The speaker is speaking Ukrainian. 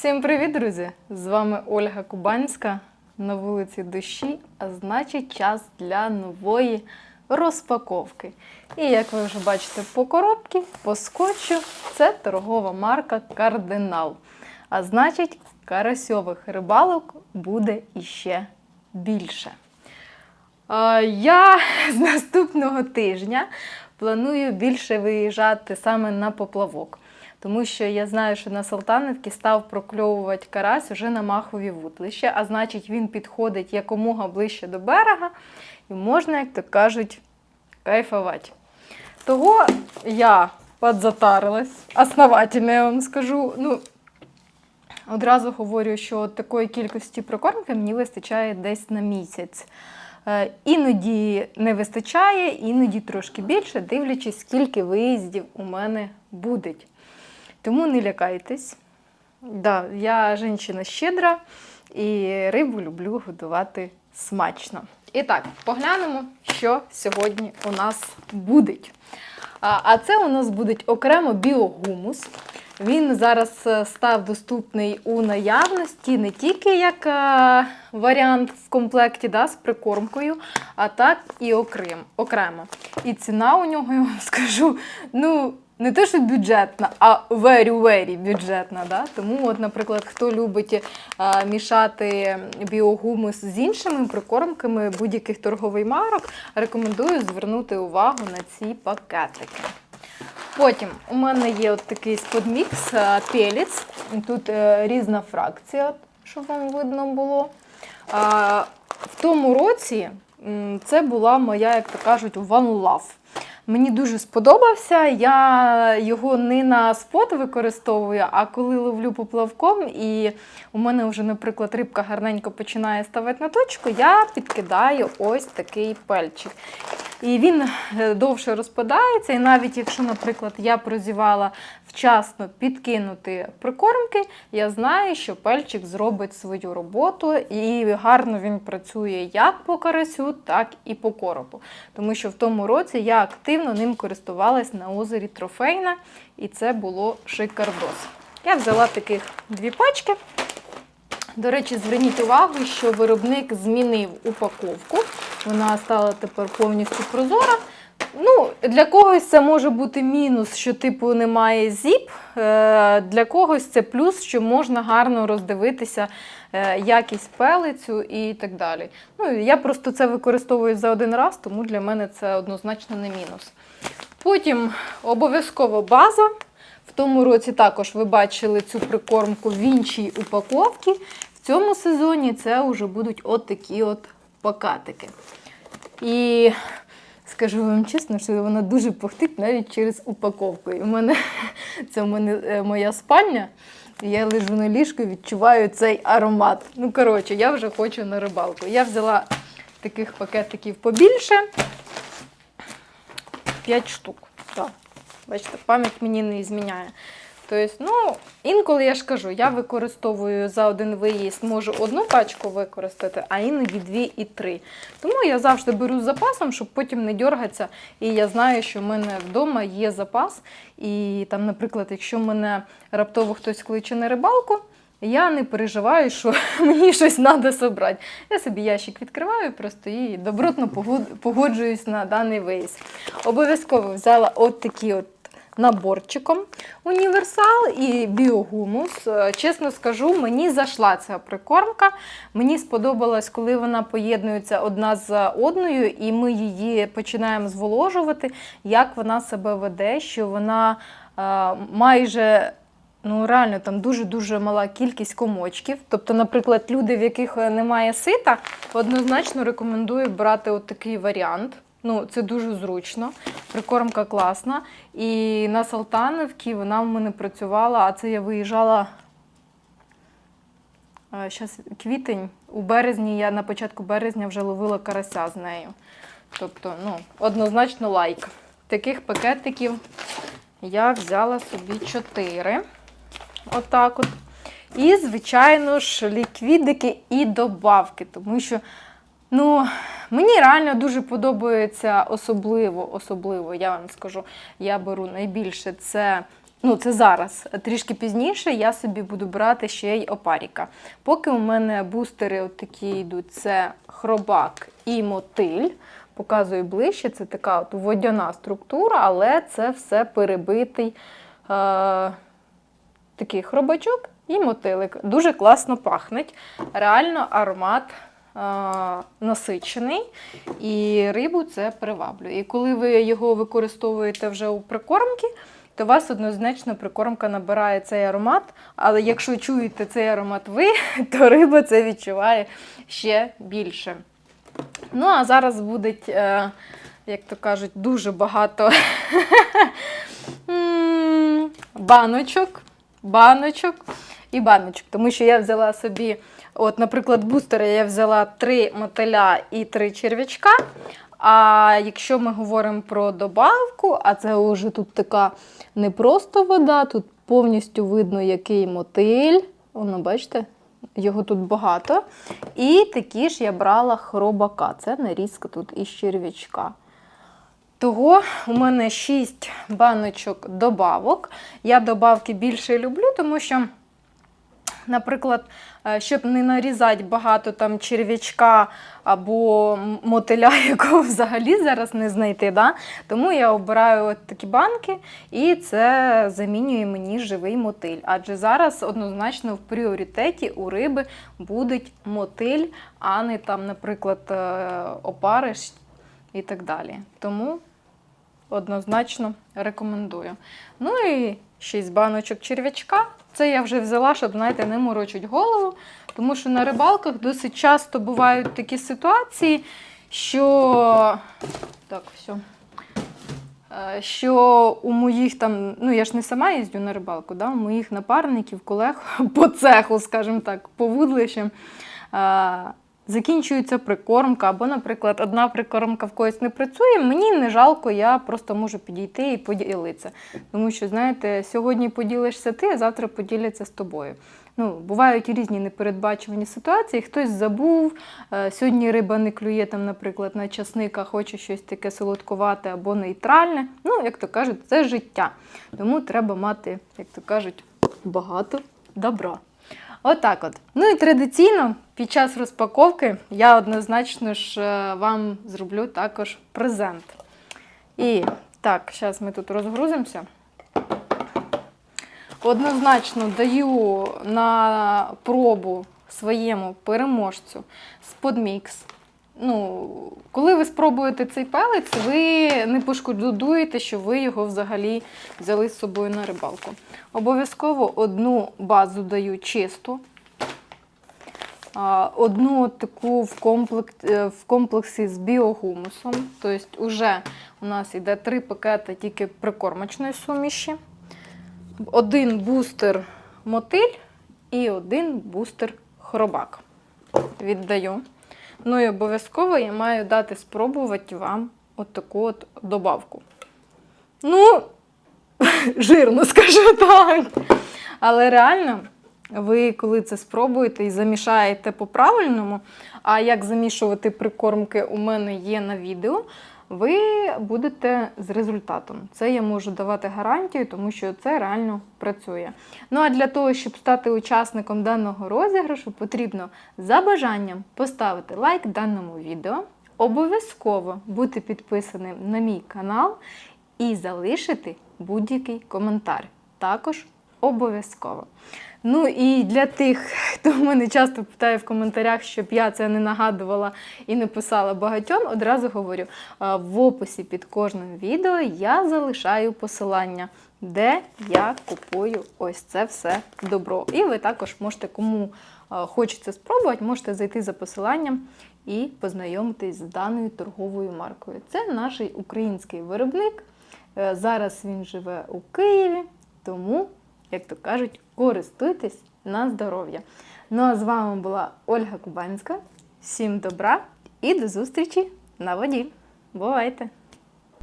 Всім привіт, друзі! З вами Ольга Кубанська на вулиці Дощі, а значить час для нової розпаковки. І як ви вже бачите по коробці, по скотчу, це торгова марка Кардинал. А значить, карасьових рибалок буде іще більше. Я з наступного тижня планую більше виїжджати саме на поплавок. Тому що я знаю, що на Салтанівці став прокльовувати карась вже на махові вутлище, а значить він підходить якомога ближче до берега і можна, як то кажуть, кайфувати. Того я подзатарилась, основательно я вам скажу. Ну, одразу говорю, що такої кількості прикормки мені вистачає десь на місяць. Е, Іноді не вистачає, іноді трошки більше, дивлячись, скільки виїздів у мене буде. Тому не лякайтесь. Да, я жінка щедра і рибу люблю готувати смачно. І так, поглянемо, що сьогодні у нас буде. А це у нас буде окремо біогумус. Він зараз е, став доступний у наявності не тільки як е, варіант в комплекті да, з прикормкою, а так і окрем, окремо. І ціна у нього, я вам скажу, ну, не те, що бюджетна, а very-very бюджетна. Да? Тому, от, наприклад, хто любить а, мішати біогумус з іншими прикормками будь-яких торгових марок, рекомендую звернути увагу на ці пакетики. Потім у мене є от такий сподмікс пеліц. Тут е, різна фракція, щоб вам видно було. А, в тому році це була моя, як то кажуть, one love. Мені дуже сподобався. Я його не на спот використовую, а коли ловлю поплавком, і у мене вже, наприклад, рибка гарненько починає ставати на точку, я підкидаю ось такий пельчик. І він е, довше розпадається. І навіть якщо, наприклад, я прозівала вчасно підкинути прикормки, я знаю, що пельчик зробить свою роботу, і гарно він працює як по карасю, так і по коропу. Тому що в тому році я активно ним користувалась на озері Трофейна, і це було шикардос. Я взяла таких дві пачки. До речі, зверніть увагу, що виробник змінив упаковку. Вона стала тепер повністю прозора. Ну, Для когось це може бути мінус, що типу немає зіп. Е, Для когось це плюс, що можна гарно роздивитися е, якість пелицю і так далі. Ну, Я просто це використовую за один раз, тому для мене це однозначно не мінус. Потім обов'язково база. В тому році також ви бачили цю прикормку в іншій упаковці. В цьому сезоні це вже будуть от такі от пакатики. І скажу вам чесно, що вона дуже пахтить навіть через упаковку. І в мене це в мене е, моя спальня. Я лежу на ліжку і відчуваю цей аромат. Ну, коротше, я вже хочу на рибалку. Я взяла таких пакетиків побільше. 5 штук. Так. Бачите, пам'ять мені не зміняє. Тобто, ну, інколи я ж кажу, я використовую за один виїзд, можу одну пачку використати, а іноді дві і три. Тому я завжди беру з запасом, щоб потім не дергатися. І я знаю, що в мене вдома є запас. І там, наприклад, якщо мене раптово хтось кличе на рибалку, я не переживаю, що мені щось треба зібрати. Я собі ящик відкриваю просто і добротно погоджуюсь на даний виїзд. Обов'язково взяла от такі от наборчиком універсал і біогумус. Е, Чесно скажу, мені зайшла ця прикормка. Мені сподобалось, коли вона поєднується одна з одною, і ми її починаємо зволожувати, як вона себе веде, що вона е, майже. Ну, реально, там дуже-дуже мала кількість комочків. Тобто, наприклад, люди, в яких немає сита, однозначно рекомендую брати от такий варіант. Ну, це дуже зручно. Прикормка класна. І на Салтанівці вона в мене працювала, а це я виїжджала. Зараз квітень. У березні я на початку березня вже ловила карася з нею. Тобто, ну, однозначно лайк. Таких пакетиків я взяла собі 4. Отак от. І, звичайно ж, ліквідики і добавки, тому що, ну, мені реально дуже подобається особливо, особливо, я вам скажу, я беру найбільше це Ну, це зараз. Трішки пізніше я собі буду брати ще й опаріка. Поки у мене бустери от такі йдуть: це хробак і мотиль. Показую ближче, це така от водяна структура, але це все перебитий е, такий хробачок і мотилик. Дуже класно пахнуть. Реально аромат насичений, і рибу це приваблює. І коли ви його використовуєте вже у прикормки, то вас однозначно прикормка набирає цей аромат. Але якщо чуєте цей аромат ви, то риба це відчуває ще більше. Ну, а зараз буде, е, як то кажуть, дуже багато баночок, баночок і баночок. Тому що я взяла собі, от, наприклад, бустера я взяла три мотиля і три черв'ячка. А якщо ми говоримо про добавку, а це вже тут така не просто вода, тут повністю видно, який мотиль. Воно, бачите, його тут багато. І такі ж я брала хробака. Це нарізка тут із черв'ячка. Того у мене 6 баночок добавок. Я добавки більше люблю, тому що, наприклад, е, щоб не нарізати багато там черв'ячка або мотиля, якого взагалі зараз не знайти. Да? Тому я обираю от такі банки, і це замінює мені живий мотиль. Адже зараз однозначно в пріоритеті у риби будуть мотиль, а не там, наприклад, е, опариш і так далі. Тому однозначно рекомендую. Ну і 6 баночок черв'ячка. Це я вже взяла, щоб, знаєте, не морочить голову. Тому що на рибалках досить часто бувають такі ситуації, що. Так, все. Що у моїх там, ну я ж не сама їздю на рибалку, да, у моїх напарників, колег по цеху, скажімо так, по вудлищам, е, закінчується прикормка, або, наприклад, одна прикормка в когось не працює, мені не жалко, я просто можу підійти і поділитися. Тому що, знаєте, сьогодні поділишся ти, а завтра поділяться з тобою. Ну, бувають різні непередбачувані ситуації. Хтось забув, е, сьогодні риба не клює, там, наприклад, на часник, а хоче щось таке солодкувате або нейтральне. Ну, як то кажуть, це життя. Тому треба мати, як то кажуть, багато добра. Отак от. Ну і традиційно під час розпаковки я однозначно ж е, вам зроблю також презент. І так, зараз ми тут розгрузимося. Однозначно даю на пробу своєму переможцю сподмікс. Ну, коли ви спробуєте цей пелець, ви не пошкодуєте, що ви його взагалі взяли з собою на рибалку. Обов'язково одну базу даю чисту, одну таку в, комплект, е, в комплексі з біогумусом. Тобто, вже у нас йде три пакети тільки прикормочної суміші, один бустер мотиль і один бустер хробак. Віддаю. Ну і обов'язково я маю дати спробувати вам от таку от добавку. Ну, жирно скажу так. Але реально, ви коли це спробуєте і замішаєте по-правильному, а як замішувати прикормки у мене є на відео, ви будете з результатом. Це я можу давати гарантію, тому що це реально працює. Ну а для того, щоб стати учасником даного розіграшу, потрібно за бажанням поставити лайк даному відео, обов'язково бути підписаним на мій канал і залишити будь-який коментар. Також обов'язково. Ну і для тих, хто мене часто питає в коментарях, щоб я це не нагадувала і не писала багатьом, одразу говорю: в описі під кожним відео я залишаю посилання, де я купую ось це все добро. І ви також можете, кому хочеться спробувати, можете зайти за посиланням і познайомитись з даною торговою маркою. Це наш український виробник. Е, Зараз він живе у Києві, тому як то кажуть, користуйтесь на здоров'я. Ну а з вами була Ольга Кубанська. Всім добра і до зустрічі на воді. Бувайте!